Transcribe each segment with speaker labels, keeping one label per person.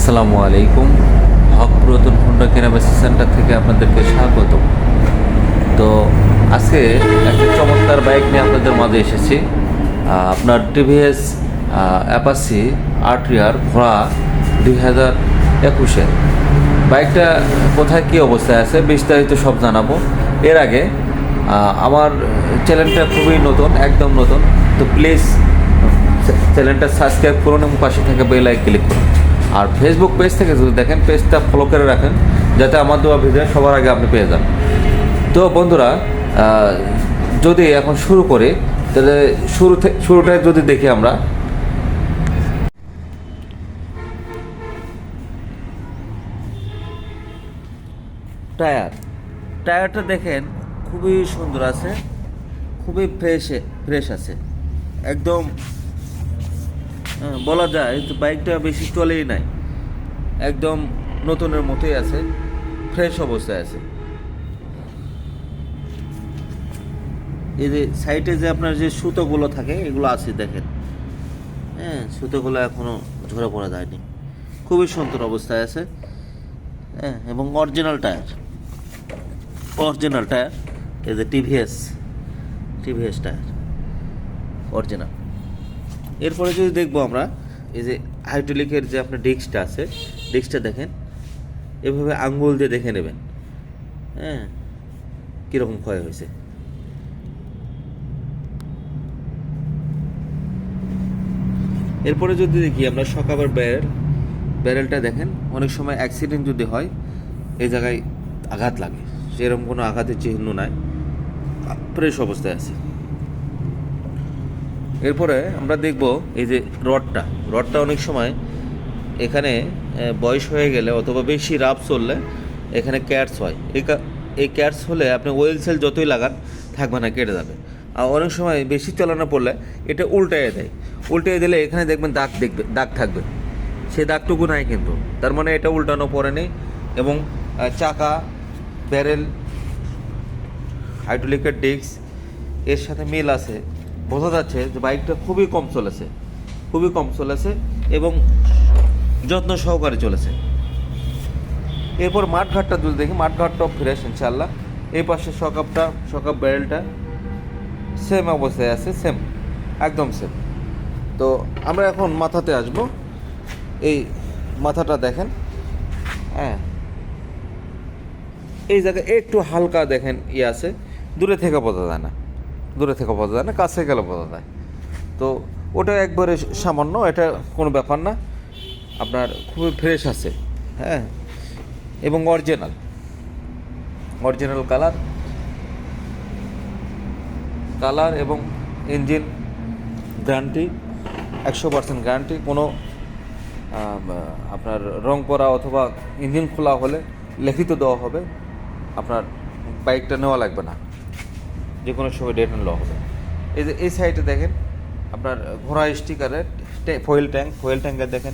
Speaker 1: আসসালামু আলাইকুম। হক পুরাতন হোন্ডা কেনাবেচা সেন্টার থেকে আপনাদেরকে স্বাগত। তো আজকে একটা চমৎকার বাইক নিয়ে আপনাদের মাঝে এসেছি। আপনার টিভিএস অ্যাপাসি আর্ট্রিয়ার ঘোড়া দুই হাজার একুশে বাইকটা কোথায় কী অবস্থায় আছে বিস্তারিত সব জানাব। এর আগে আমার চ্যানেলটা খুবই নতুন, একদম নতুন। তো প্লিজ চ্যানেলটা সাবস্ক্রাইব করুন এবং পাশে থেকে বেল ক্লিক করুন। আর ফেসবুক পেজ থেকে যদি দেখেন পেজটা ফলো করে রাখেন, যাতে আমার দেওয়া ভিডিও সবার আগে আপনি পেয়ে যান। তো বন্ধুরা যদি এখন শুরু করি, তাহলে শুরু থেকে শুরুটাই যদি দেখি আমরা। টায়ার টায়ারটা দেখেন, খুবই সুন্দর আছে, খুবই ফ্রেশ ফ্রেশ আছে। একদম বলা যায় যে বাইকটা বেশি চলেই নাই। একদম নতুনের মতোই আছে ফ্রেশ অবস্থায় আছে। এই যে সাইডে যে আপনার যে সুতোগুলো থাকে, এগুলো আছে দেখেন। হ্যাঁ সুতোগুলো এখনও ঝরে পড়া যায়নি। খুবই সুন্দর অবস্থায় আছে। হ্যাঁ এবং অরিজিনাল টায়ার অরিজিনাল টায়ার এই যে টিভিএস টিভিএস টায়ার অরিজিনাল এরপরে যদি দেখব আমরা, এই যে হাইড্রোলিকের যে আপনার ডিস্কটা আছে ডিস্কটা দেখেন, এভাবে আঙ্গুল দিয়ে দেখে নেবেন। হ্যাঁ কীরকম ক্ষয় হয়েছে। এরপরে যদি দেখি আমরা সকাবার ব্যারেল ব্যারেলটা দেখেন, অনেক সময় অ্যাক্সিডেন্ট যদি হয়, এই জায়গায় আঘাত লাগে। সেরকম কোনো আঘাতের চিহ্ন নাই। ফ্রেশ অবস্থায় আছে। এরপরে আমরা দেখব এই যে রডটা। রডটা অনেক সময় এখানে বয়স হয়ে গেলে অথবা বেশি রাফ চললে এখানে ক্যাটস হয়। এই এই ক্যাটস হলে আপনি ওয়েল সেল যতই লাগান, থাকবে না, কেটে যাবে। আর অনেক সময় বেশি চালানো পড়লে এটা উল্টাইয়ে দেয়। উল্টাইয়ে দিলে এখানে দেখবেন দাগ দেখবে, দাগ থাকবে। সে দাগটুকু নাই কিন্তু। তার মানে এটা উল্টানো পড়েনি এবং চাকা, ব্যারেল, হাইড্রোলিকের ডিস্ক এর সাথে মিল আছে। বোঝা যাচ্ছে যে বাইকটা খুবই কম চলেছে, খুবই কম চলেছে এবং যত্ন সহকারে চলেছে। এরপর মাঠঘাটটা যদি দেখি, মাঠঘাটটাও ফ্রেশ ইনশাল্লাহ এই পাশে সকাপটা, সকাপ ব্যারেলটা সেম অবস্থায় আছে সেম একদম সেম তো আমরা এখন মাথাতে আসব, এই মাথাটা দেখেন হ্যাঁ। এই জায়গায় একটু হালকা দেখেন ইয়ে আছে, দূরে থেকে বোঝা যায় না। দূরে থেকে বোঝা যায় না কাছে গেলে বোঝা যায়। তো ওটা একবারে সামান্য, এটা কোনো ব্যাপার না। আপনার খুবই ফ্রেশ আছে হ্যাঁ? এবং অরিজিনাল অরিজিনাল কালার কালার এবং ইঞ্জিন গ্যারান্টি একশো পার্সেন্ট গ্যারান্টি কোনো আপনার রং করা অথবা ইঞ্জিন খোলা হলে লিখিত দেওয়া হবে। আপনার বাইকটা নেওয়া লাগবে না। যে কোনো সময় ডেট অ্যান্ড ল হবে। এই যে, এই সাইডে দেখেন, আপনার ঘোড়া স্টিকারের ফয়েল ট্যাঙ্ক ফয়েল ট্যাঙ্কের দেখেন,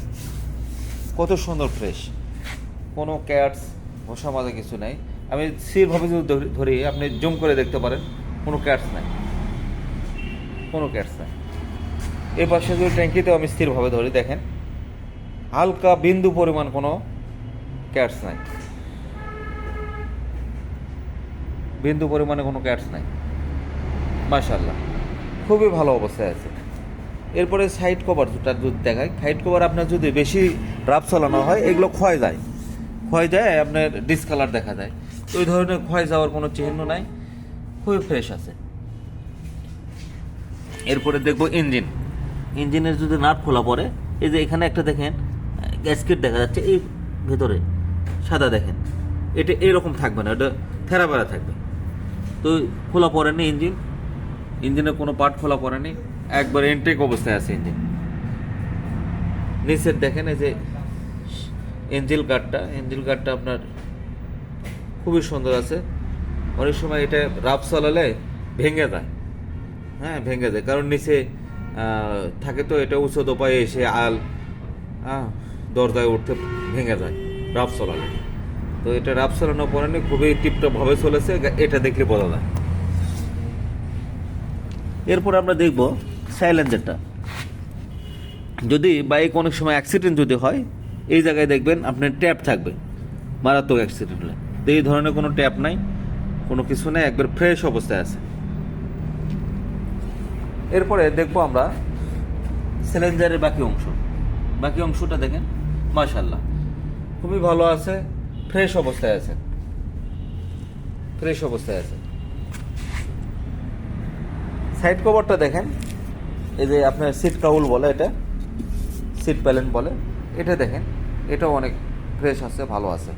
Speaker 1: কত সুন্দর ফ্রেশ কোনো ক্যাটস ঘষা মাজা কিছু নাই। আমি স্থিরভাবে যদি ধরি- ধরি, আপনি জুম করে দেখতে পারেন, কোনো ক্যাটস নাই। কোনো ক্যাটস নাই। এই পাশে যদি ট্যাঙ্কিতেও আমি স্থিরভাবে ধরি, দেখেন, হালকা বিন্দু পরিমাণ কোনো ক্যাটস নাই। বিন্দু পরিমাণে কোনো ক্যাটস নাই। মাশাল্লাহ খুবই ভালো অবস্থায় আছে। এরপরে সাইড কভার যেটা যদি দেখায় সাইড কভার আপনার যদি বেশি রাফ চালানো হয়, এগুলো ক্ষয় যায়। ক্ষয় যায়, আপনার ডিসকালার দেখা যায়। তো ওই ধরনের ক্ষয় যাওয়ার কোনো চিহ্ন নাই। খুবই ফ্রেশ আছে। এরপরে দেখব ইঞ্জিন ইঞ্জিনের যদি নাট খোলা পড়ে, এই যে এখানে একটা দেখেন গ্যাসকেট দেখা যাচ্ছে, এই ভেতরে সাদা দেখেন। এটা এরকম থাকবে না, এটা থেরাবেড়া থাকবে। তো খোলা পড়েনি ইঞ্জিন ইঞ্জিনের কোনো পার্ট খোলা পড়েনি একবার এনটেক অবস্থায় আছে ইঞ্জিন নিচের দেখেন এই যে এঞ্জেল কার্ডটা এঞ্জেল কার্ডটা আপনার খুবই সুন্দর আছে। অনেক সময় এটা রাফ চালালে ভেঙে যায়। হ্যাঁ ভেঙে যায়। কারণ নিচে থাকে তো এটা উঁচু দোপায় এসে আল হ্যাঁ দরজায় উঠতে ভেঙে যায় রাফ চলালে। তো এটা রাফ চালানো পরে খুবই টিপটপ ভাবে চলেছে। এটা দেখলে বোঝা যায়। এরপর আমরা দেখব সাইলেন্সারটা। যদি বাইক অনেক সময় অ্যাক্সিডেন্ট যদি হয়, এই জায়গায় দেখবেন আপনার ট্যাপ থাকবে, মারাত্মক অ্যাক্সিডেন্ট হলে। তো এই ধরনের কোনো ট্যাপ নাই, কোনো কিছু নেই, একবার ফ্রেশ অবস্থায় আছে। এরপরে দেখব আমরা সিলিন্ডারের বাকি অংশ। বাকি অংশটা দেখেন মাশাল্লাহ খুবই ভালো আছে ফ্রেশ অবস্থায় আছে। ফ্রেশ অবস্থায় আছে। সাইড কভারটা দেখেন। এই যে আপনার সিট কাউল বলে এটা, সিট প্যালেন বলে। এটা দেখেন, এটাও অনেক ফ্রেশ আছে, ভালো আছে।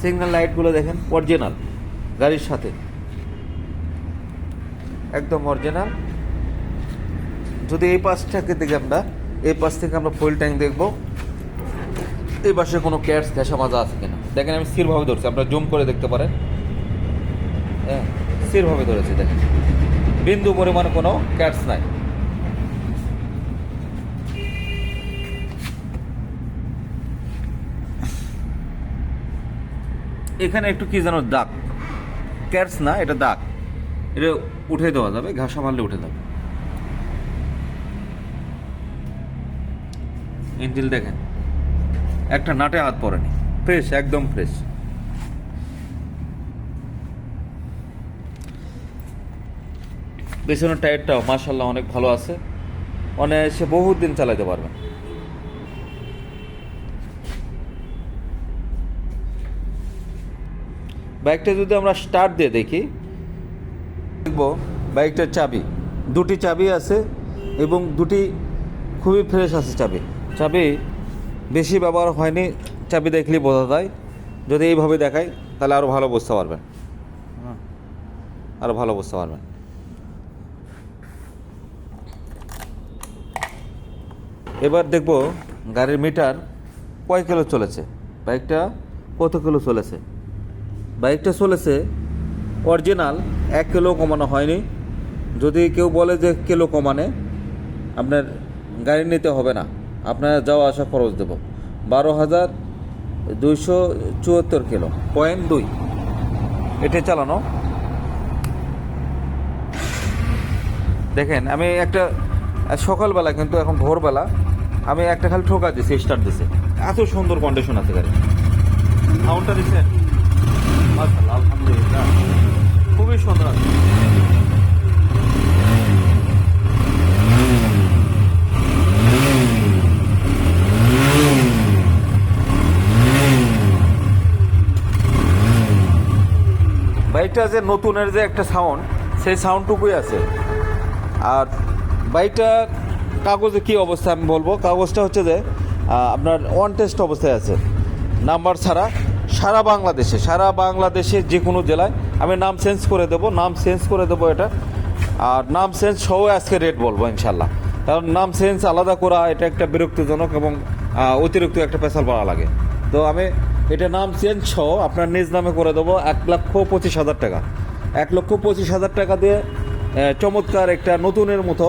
Speaker 1: সিগন্যাল লাইটগুলো দেখেন, অরিজিনাল, গাড়ির সাথে। একদম অরিজিনাল। যদি এই পাশটাকে দেখি আমরা, এই পাশ থেকে আমরা ফুল ট্যাঙ্ক দেখব। এই পাশে কোনো ক্যাটস ঘেঁষা মাজা আছে কিনা? দেখেন আমি স্থিরভাবে ধরছি, আপনারা জুম করে দেখতে পারেন। হ্যাঁ। স্থিরভাবে ধরেছি, দেখেন। বিন্দু পরিমাণ কোনো ক্যাটস নাই। এখানে একটু কি যেন দাগ। ক্যাটস না, এটা দাগ। এটা উঠে দেওয়া যাবে ঘাসা মারলে উঠে যাবে। ইঞ্জিল দেখেন, একটা নাটে হাত পড়েনি ফ্রেশ, একদম ফ্রেশ। পেছনের টায়ারটাও মার্শাল্লাহ অনেক ভালো আছে। মানে সে বহুত দিন চালাতে পারবেন বাইকটা যদি আমরা স্টার্ট দিয়ে দেখি, দেখব বাইকটার চাবি, দুটি চাবি আছে এবং দুটি খুবই ফ্রেশ আছে চাবি। চাবি বেশি ব্যবহার হয়নি, চাবি দেখলেই বোঝা যায়। যদি এইভাবে দেখাই, তাহলে আরও ভালো বুঝতে পারবেন। আরও ভালো বুঝতে পারবেন। এবার দেখব গাড়ির মিটার কয় কিলো চলেছে? বাইকটা কত কিলো চলেছে? বাইকটা চলেছে অরিজিনাল, এক কিলো কমানো হয়নি। যদি কেউ বলে যে কিলো কমানে, আপনার গাড়ি নিতে হবে না। আপনার যাওয়া আসা খরচ দেব। বারো হাজার দুইশো চুয়াত্তর কিলো, পয়েন্ট দুই। এটা চালানো। দেখেন, আমি একটা সকালবেলা কিন্তু এখন ভোরবেলা আমি একটা খালি ঠোকা দিছি স্টার্ট দিছে। এত সুন্দর কন্ডিশন আছে গাড়ি সাউন্ডটা দিছে? মাশাআল্লাহ, আলহামদুলিল্লাহ। খুবই সুন্দর আছে। বাইকটা যে নতুনের যে একটা সাউন্ড সেই সাউন্ডটুকুই আছে। আর বাইকটার কাগজে কি অবস্থা আমি বলব? কাগজটা হচ্ছে যে আপনার ওয়ান টেস্ট অবস্থায় আছে। নাম্বার ছাড়া সারা বাংলাদেশে সারা বাংলাদেশে যে কোনো জেলায় আমি নাম চেঞ্জ করে দেবো, নাম চেঞ্জ করে দেবো এটা। আর নাম চেঞ্জ সহ আজকে রেট বলব ইনশাল্লাহ কারণ নাম চেঞ্জ আলাদা করা, এটা একটা বিরক্তিজনক এবং অতিরিক্ত একটা পেশাল পাড়া লাগে। তো আমি এটা নাম চেঞ্জ সহ আপনার নিজ নামে করে দেবো, এক লক্ষ পঁচিশ হাজার টাকা। এক লক্ষ পঁচিশ হাজার টাকা দিয়ে চমৎকার একটা নতুনের মতো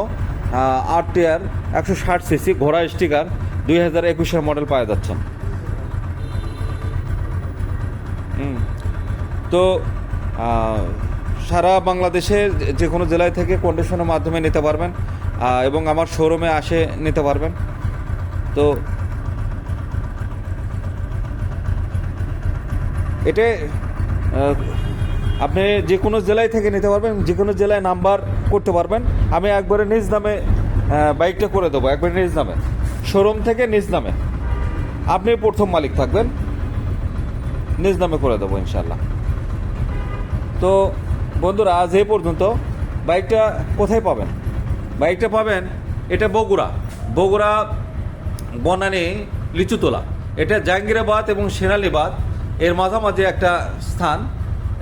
Speaker 1: আট টিয়ার একশো ষাট সিসি ঘোড়া স্টিকার দুই হাজার একুশের মডেল পাওয়া যাচ্ছেন হুম। তো সারা বাংলাদেশে যে- যে কোনো জেলায় থেকে কন্ডিশনের মাধ্যমে নিতে পারবেন এবং আমার শোরুমে আসে নিতে পারবেন। তো এটা আপনি যে কোনো জেলায় থেকে নিতে পারবেন, যে কোনো জেলায় নাম্বার করতে পারবেন। আমি একবারে নিজ নামে বাইকটা করে দেবো, একবারে নিজ নামে। শোরুম থেকে নিজ নামে। আপনি প্রথম মালিক থাকবেন। নিজ নামে করে দেবো ইনশাল্লাহ তো, বন্ধুরা, আজ এই পর্যন্ত বাইকটা কোথায় পাবেন? বাইকটা পাবেন, এটা বগুড়া। বগুড়া, বনানী, লিচুতলা। এটা জাহাঙ্গীরাবাদ এবং সেনালিবাদ। এর মাঝামাঝি একটা স্থান।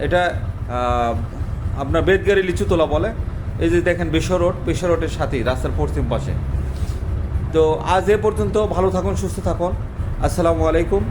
Speaker 1: এটা আপনার বেদগাড়ি লিচুতলা বলে। এই যে দেখেন বেশ রোড বেশ রোডের সাথেই রাস্তার পশ্চিম পাশে। তো আজ এ পর্যন্ত ভালো থাকুন, সুস্থ থাকুন। আসসালামু আলাইকুম।